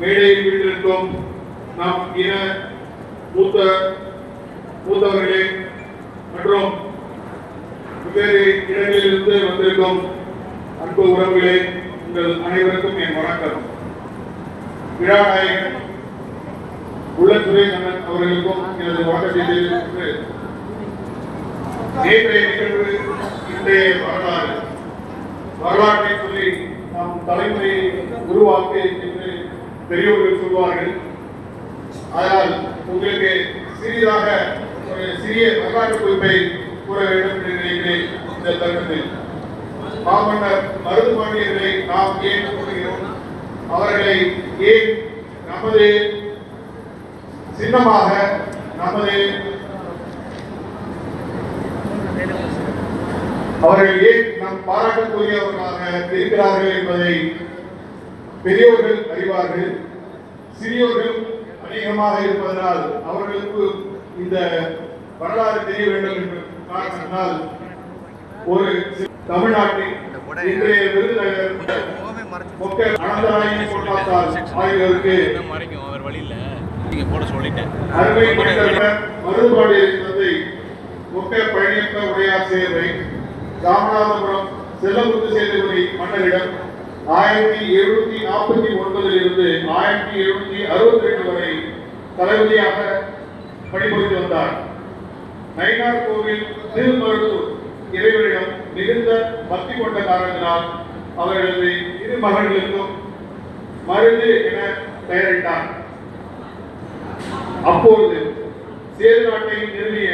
மேடையில் வீட்டிருக்கும் நம் இன மூத்த மூத்தவர்களே மற்றும் வெவ்வேறு இடங்களிலிருந்து வந்திருக்கும் அன்பு உறவுகளே உங்கள் அனைவருக்கும் என் வணக்கம். விழாநாயகன் உள்ளத்துறை உள்ள அவர்களுக்கும் எனது வணக்கத்தை தெரிவித்து நேற்றைய நிகழ்வு இன்றைய வரலாறு. வரலாற்றை சொல்லி நம் தலைமுறையை உருவாக்கி பெரியவர்கள் சொல்வார்கள் ஆனால் உங்களுக்கு சிறிதாக ஒரு சிறிய வரலாற்று குறிப்பை கூற வேண்டும் என்று நினைக்கிறேன் இந்த தருணத்தில். மாமன்னர் மருதுபாண்டியர்களை நாம் ஏன் கூறுகிறோம்? அவர்களை ஏன் நமது சின்னமாக நமது அவர்கள் ஏன் நம் பாராட்டக்கூடியவர்களாக இருக்கிறார்கள் என்பதை பெரியோர்கள் அறிவார்கள். சிறியோர்கள் அநேகமாக இருப்பதனால் அவர்களுக்கு இந்த வரலாறு தெரிய வேண்டும் என்று காரணத்தினால் ஒரு சி- தமிழ்நாட்டின் இன்றைய விருதுநகர் முகமே மறைச்சு மொக்க அனந்தராயணி பொன்னாத்தால் ஆகியோருக்கு மறைக்கும் அவர் வழியில நீங்க போட சொல்லிட்டேன் அருமை கொண்டவர் மருதுபாண்டியரின் தந்தை மொக்க பழனியப்ப உடையார் சேவை ராமநாதபுரம் செல்லமுத்து சேதுபதி மன்னரிடம் ஆயிரத்தி எழுநூத்தி நாற்பத்தி ஒன்பதில் இருந்து ஆயிரத்தி எழுநூத்தி அறுபத்தி ரெண்டு வரை தளபதியாக பணிபுரிந்து வந்தார். நயினார் கோவில் திருமருத்தூர் இறைவனிடம் மிகுந்த பக்தி கொண்ட காரணத்தினால் அவர்களது இரு மகன்களுக்கும் மருந்து என பெயரிட்டார். அப்பொழுது சேது நாட்டை நிறுவிய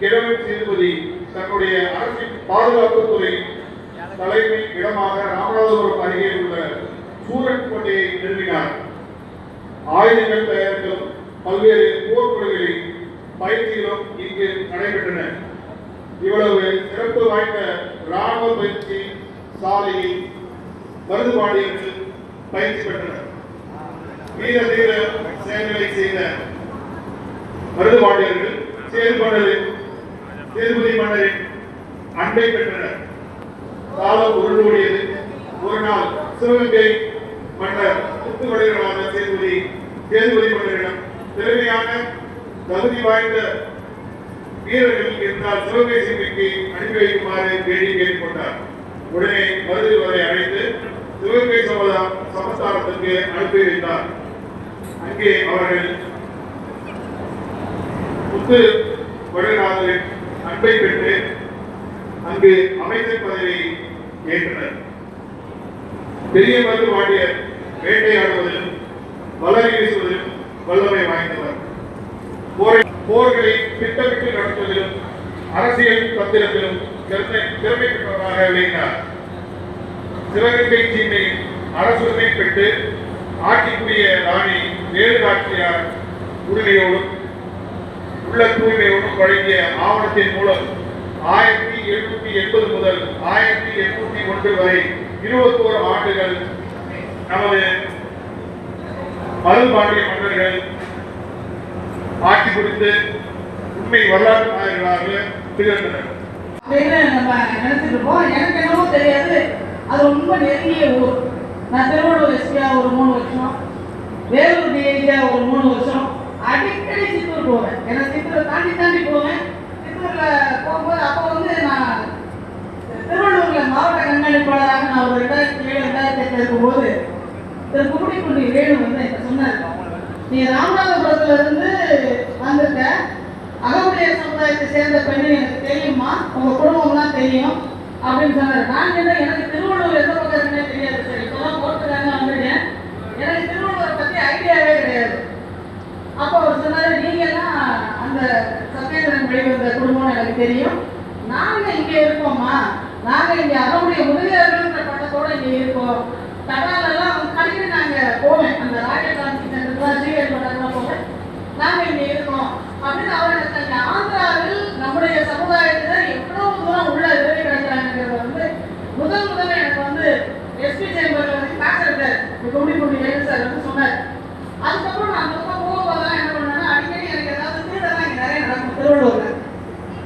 கிழவன் சேதுபதி தன்னுடைய அரசின் பாதுகாப்புத்துறை தலைமை இடமாக ராமநாதபுரம் அருகே உள்ள சூரன் கோட்டையை நிறுவினார். ஆயுதங்கள் தயாரித்தலும் பல்வேறு போர்க்குழுகளில் பயிற்சிகளும் இங்கு நடைபெற்றன. இவ்வளவு சிறப்பு வாய்ந்த ராணுவ பயிற்சி சாலையில் மருதுபாண்டியர்கள் பயிற்சி பெற்றனர் வீர தீர செயல்களை செய்த மருதுபாடியர்கள் செயல்படலில் சேதுபதி மன்னரின் அன்பை பெற்றனர். காலம் உருண்டோடியது ஒரு நாள் சிவகங்கை மன்னர் முத்துவடைகளான சேதுபதி சேதுபதி மன்னரிடம் திறமையான தகுதி வாய்ந்த வீரர்கள் இருந்தால் சிவகங்கை சிங்கைக்கு அனுப்பி வைக்குமாறு வேண்டி கேட்டுக்கொண்டார். உடனே மருது வரை அழைத்து சிவகங்கை சமதா சமஸ்தானத்துக்கு அனுப்பி வைத்தார். அங்கே அவர்கள் முத்து வடநாதரின் அன்பை பெற்று அங்கு அமைச்சர் பதவியை ஏற்றனர் பெரிய மருது வாண்டியர் வேட்டையாடுவதிலும் வளரி வீசுவதிலும் வல்லமை வாய்ந்தவர். போரை போர்களை திட்டமிட்டு நடத்துவதிலும் அரசியல் தந்திரத்திலும் திறமை திறமை பெற்றவராக விளங்கினார். சிவகங்கை சீமையின் அரசுரிமை பெற்று ஆட்சிக்குரிய ராணி வேலு நாச்சியார் உரிமையோடும் உள்ள தூய்மையோடும் வழங்கிய ஆவணத்தின் மூலம் ஆயிரத்தி எழுநூத்தி எண்பது முதல் ஆயிரத்தி எண்ணூத்தி ஒன்று வரை இருபத்தோரு ஆண்டுகள் நமது மருதுபாண்டிய மன்னர்கள் ஆட்சி புரிந்து உண்மை வரலாற்று நாயகர்களாக திகழ்ந்தனர். அப்படின்னு நம்ம நினைச்சிட்டு இருப்போம் எனக்கு என்னவோ தெரியாது. அது ரொம்ப நெருங்கிய ஊர். நான் திருவள்ளூர் எஸ்பியா ஒரு மூணு வருஷம். வேலூர் டிஐஜியா ஒரு மூணு வருஷம். அடிக்கடி சித்தூர் போவேன். ஏன்னா சித்தூரை தாண்டி தாண்டி போவேன். திருப்பூரில் போகும்போது அப்போ வந்து நான் திருவள்ளூர்ல மாவட்ட கண்காணிப்பாளராக நான் ஒரு ரெண்டாயிரத்தி ஏழு ரெண்டாயிரத்தி எட்டு இருக்கும்போது திரு கும்மிடிக்குண்டி வேணு வந்து என்கிட்ட சொன்னார். நீ ராமநாதபுரத்துல இருந்து வந்திருக்க அகமுடைய சமுதாயத்தை சேர்ந்த பெண்ணு எனக்கு தெரியுமா? உங்க குடும்பம்லாம் தெரியும் அப்படின்னு சொன்னார். நான் என்ன எனக்கு திருவள்ளூர் எந்த பக்கம் இருக்குன்னே தெரியாது சரி இப்பதான் போட்டுருக்காங்க வந்துருக்கேன் எனக்கு திருவள்ளூரை பத்தி ஐடியாவே கிடையாது. அப்போ அவர் சொன்னார் நீங்கள் தான் அந்த சத்யேந்திரன் வெளிவந்த குடும்பம் எனக்கு தெரியும். நாங்கள் இங்கே இருக்கோம்மா. நாங்கள் இங்கே அதனுடைய உதவியாளர்கள்ன்ற பட்டத்தோட இங்கே இருக்கோம். தடாலெல்லாம் அடிக்கடி நாங்கள் போவேன். அந்த ராக்கெட் லான்ச்சிங் சென்டர்லாம் பட்டதெல்லாம் போவேன். நாங்க இங்கே இருக்கோம். அப்படின்னு அவர் எனக்கு அந்த ஆந்திராவில் நம்முடைய சமுதாயத்தில் எவ்வளோ தூரம் உள்ள உதவி கிடக்கிறாங்கிறத வந்து முதல் முதல்ல எனக்கு வந்து எஸ்பி சேம்பர் வந்து பேசுறது எடுத்தார் கும்பி கும்பி சார் வந்து சொன்னார். அதுக்கப்புறம் நான் அந்த பக்கம் போகும்போதெல்லாம் என்ன பண்ணேன்னா அடிக்கடி எனக்கு ஏதாவது திருடெல்லாம் இங்க நிறைய நடக்கும் திருவள்ளூர்ல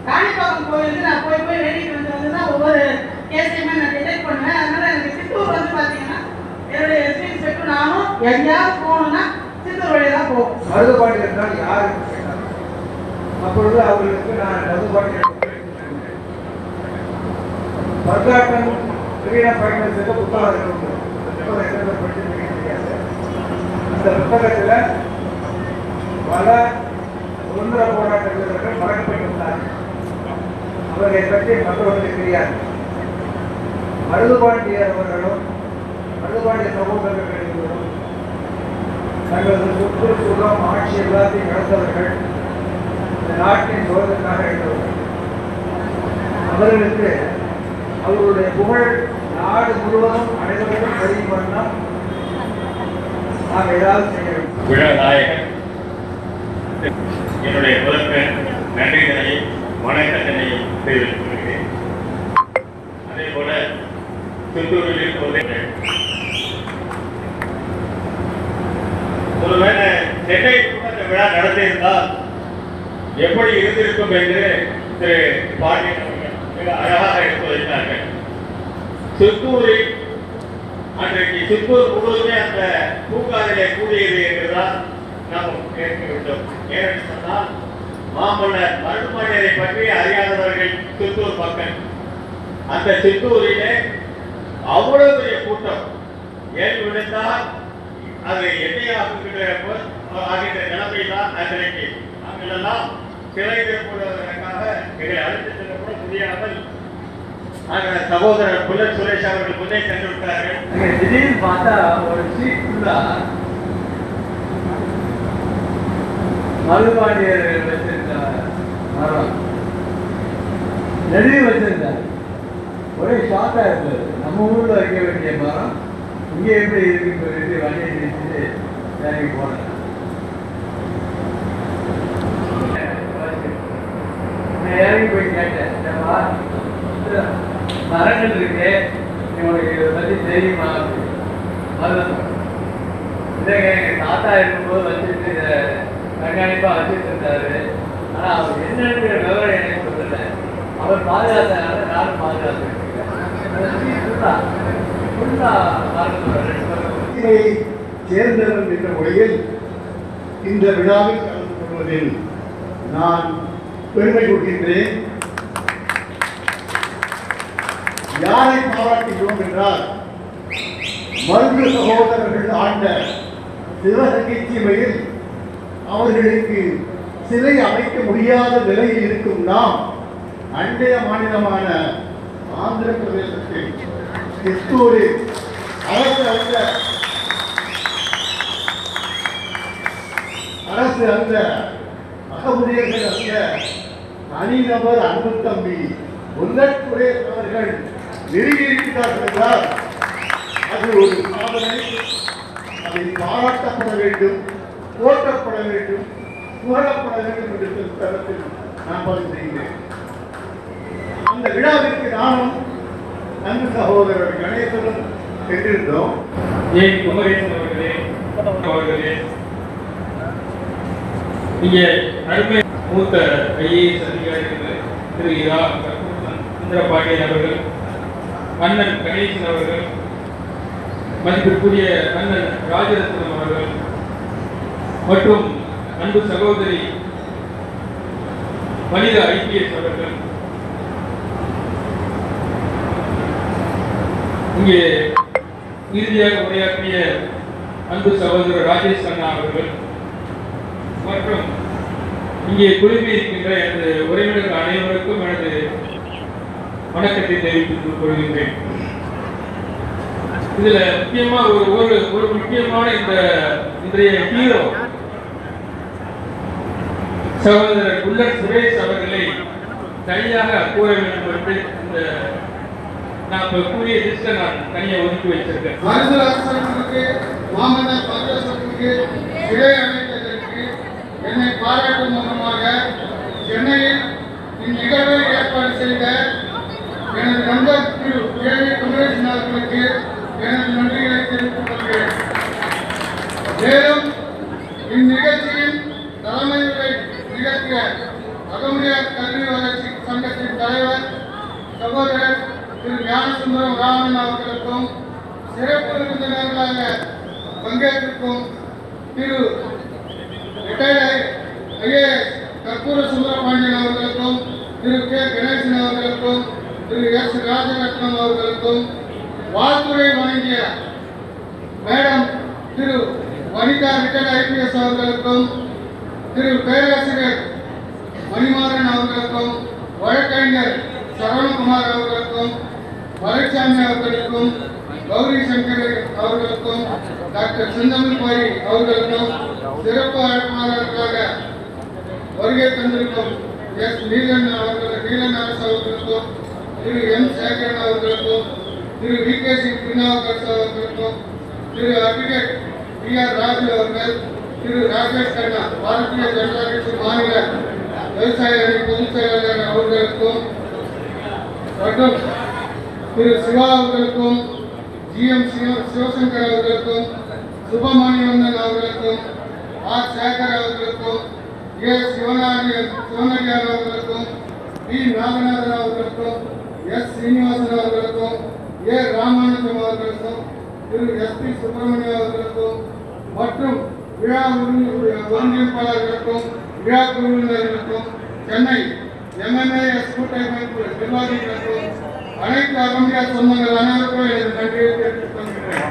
காணிப்பாக்கம் கோயிலுக்கு நான் போய் போய் வேண்டிட்டு வந்து வந்து தான் ஒவ்வொரு கேஸையுமே நான் டிடெக்ட் பண்ணுவேன் எங்கேயாவது போகணும்னா சித்தூர் வழியாக பாத்தீங்கன்னா என்னுடைய எஸ்பி இன்ஸ்பெக்டர் நானும் யார் அப்பொழுது அவர்களுக்கு நான் மருதுபாண்டி வரலாற்றம் கிரீடம் பயணம் செய்த புத்தகம் இருக்கு புத்தகம் புத்தகத்தில் பல சுதந்திர போராட்ட வீரர்கள் மறக்கப்பட்டிருந்தார்கள். அவர்களை பற்றி மற்றவர்களுக்கு தெரியாது. மருதுபாண்டியர் அவர்களும் மருதுபாண்டிய சகோதரர்களும் தங்களது சுற்று சுகம் ஆட்சி எல்லாத்தையும் இழந்தவர்கள் இந்த நாட்டின் சுதந்திரத்திற்காக எழுந்தவர்கள் அவர்களுக்கு அவர்களுடைய புகழ் நாடு முழுவதும் அனைவருக்கும் தெரியும் வண்ணம் நாம் ஏதாவது செய்ய வேண்டும். விழா நாயகன் என்னுடைய முதற்கு நன்றிதனை வணக்கத்தினை தெரிவித்துக் கொள்கிறேன். அதே போல சித்தூரில் ஒருவேளை சென்னை இந்த விழா நடத்தியிருந்தால் எப்படி இருந்திருக்கும் என்று திரு பாண்டியன் அவர்கள் மிக அழகாக எடுத்து வைத்தார்கள். சித்தூரில் அன்றைக்கு சித்தூர் முழுவதுமே அந்த பூங்காரிலே கூடியது என்றுதான் நாம் கேட்க வேண்டும். ஏனென்று சொன்னால் மாமன்னர் மருத்துவமனையை பற்றி அறியாதவர்கள் சித்தூர் மக்கள். அந்த சித்தூரிலே அவ்வளவு பெரிய கூட்டம். ஏன் விழுந்தால் அது எண்ணெயாகுகின்ற ஆகின்ற நிலைமை தான் அன்றைக்கு நாங்கள் சிலை திருப்புவதற்காக எங்களை அழைத்து செல்ல முடியாமல் நாங்கள் சகோதரர் புல்லட் சுரேஷ் அவர்கள் முன்னே சென்று விட்டார்கள். திடீர்னு பார்த்தா ஒரு சீட் ஃபுல்லா மருதுபாண்டியர் வச்சிருந்த மரம் நெடுவி வச்சிருந்தார். ஒரே ஷாக்கா இருந்தது. நம்ம ஊர்ல வைக்க வேண்டிய மரம் இங்க எப்படி இருக்குன்னு சொல்லிட்டு வண்டியை இறங்கி போனேன் நான் இறங்கி போய் கேட்டேன் மரங்கள் இருக்கு உங்களுக்கு இதை பற்றி தெரியுமா மருதம் இல்லைங்க எங்கள் தாத்தா இருக்கும்போது வச்சுட்டு இதை கண்காணிப்பாக வச்சுட்டு இருந்தாரு ஆனால் அவர் என்னங்கிற விவரம் எனக்கு சொல்லல அவர் பாதுகாத்தனால நானும் பாதுகாத்து பாதுகாத்துருக்கேன் இதை தேர்ந்தவன் என்ற முறையில் இந்த விழாவில் கலந்து கொள்வதில் நான் பெருமை கொள்கின்றேன். யாரை பாராட்டுகிறோம் என்றால் மருது சகோதரர்கள் ஆண்ட சிவகங்கை சீமையில் அவர்களுக்கு சிலை அமைக்க முடியாத நிலையில் இருக்கும் நாம் அண்டைய மாநிலமான ஆந்திர பிரதேசத்தில் சித்தூரில் அரசு அரசு அல்ல அகமுடையர்கள் அல்ல தனிநபர் அன்பு தம்பி முன்னத்துறை நிறுவியிருக்கிறார்கள் என்றால் அது ஒரு சாதனை. அதை பாராட்டப்பட வேண்டும் போற்றப்பட வேண்டும் புகழப்பட வேண்டும் என்ற தரத்தில் நான் பதிவு செய்கிறேன். அந்த விழாவிற்கு நானும் அன்பு சகோதரர் கணேசனும் சென்றிருந்தோம். ஏன் குமரேசன் அவர்களே அவர்களே இங்கே அருமை மூத்த ஐஏஎஸ் அதிகாரிகள் திரு இரா சுந்தரபாண்டியன் அவர்கள் அண்ணன் கணேசன் அவர்கள் மதிப்பிற்குரிய அண்ணன் ராஜரத்னம் அவர்கள் மற்றும் அன்பு சகோதரி மனித ஐபிஎஸ் அவர்கள். இங்கே இறுதியாக உரையாற்றிய அன்பு சகோதரர் ராஜேஷ் அண்ணா அவர்கள் மற்றும் இங்கே குழுமியிருக்கின்ற எனது உறவினர்கள் அனைவருக்கும் எனது வணக்கத்தை தெரிவித்துக் கொள்கின்றேன். இதுல முக்கியமா ஒரு ஒரு ஒரு முக்கியமான இந்த இன்றைய ஹீரோ சகோதரர் புல்லட் சுரேஷ் அவர்களை தனியாக கூற வேண்டும் என்று இந்த நான் இப்ப கூறிய லிஸ்ட்டை நான் தனியா ஒதுக்கி வச்சிருக்கேன் மருது அரசர்களுக்கு மாமன்னர் பரதேசத்துக்கு சிலை அமைத்ததற்கு என்னை பாராட்டும் மூலமாக சென்னையில் இந்நிகழ்வை ஏற்பாடு செய்த எனது நண்பர் திரு கே வி குமரேசன் அவர்களுக்கு எனது நன்றிகளை தெரிவித்துக் கொள்கிறேன் மேலும் இந்நிகழ்ச்சியின் தலைமை நிகழ்த்திய அகமுடியார் கல்வி வளர்ச்சி சங்கத்தின் தலைவர் சகோதரர் திரு ஞானசுந்தரம் ராமன் அவர்களுக்கும் சிறப்பு விருந்தினர்களாக பங்கேற்றிருக்கும் திரு ரிட்டையர்ட் ஐஏஎஸ் கற்பூர சுந்தரபாண்டியன் அவர்களுக்கும் திரு கே. கணேசன் அவர்களுக்கும் திரு எஸ். ராஜரத்னம் அவர்களுக்கும் வாழ்த்துறை வழங்கிய madam Thiru Vanitha retired IPS அவர்களுக்கும் திரு பேராசிரியர் மணிமாறன் அவர்களுக்கும் வழக்கறிஞர் சரவணகுமார் அவர்களுக்கும் மலைச்சாமி அவர்களுக்கும் கௌரி சங்கர் அவர்களுக்கும் டாக்டர் செந்தமிழ் பாரி அவர்களுக்கும் சிறப்பு அழைப்பாளர்களாக வருகை தந்திருக்கும் எஸ் நீலன் அவர்கள் நீலன் அரசு அவர்களுக்கும் திரு எம் சேகரன் அவர்களுக்கும் Thiru V K C Thirunavukkarasu அவர்களுக்கும் Thiru advocate P R Raju அவர்கள் திரு ராஜேஷ் கண்ணா பாரதிய ஜனதா கட்சி மாநில விவசாய அணி பொதுச் செயலாளர் அவர்களுக்கும் மற்றும் திரு சிவா அவர்களுக்கும் ஜிஎம் சிவசங்கர் அவர்களுக்கும் சுப்பிரமணியந்தன் அவர்களுக்கும் ஆர் சேகர் அவர்களுக்கும் ஏ சிவநாயகன் சிவனடியார் அவர்களுக்கும் பி நாகநாதன் அவர்களுக்கும் எஸ் சீனிவாசன் அவர்களுக்கும் ஏ ராமானுஜம் அவர்களுக்கும் திரு எஸ் பி சுப்பிரமணியம் அவர்களுக்கும் மற்றும் விழா ஒருங்கிணைப்பாளர்களுக்கும் விழா குழுவினர்களுக்கும் சென்னை எம்என்ஏஎஸ் கூட்டமைப்பு நிர்வாகிகளுக்கும் அனைத்து அகம்பியா சொந்தங்கள் அனைவருக்கும் எனது நன்றியை தெரிவித்துக் கொள்கிறேன்.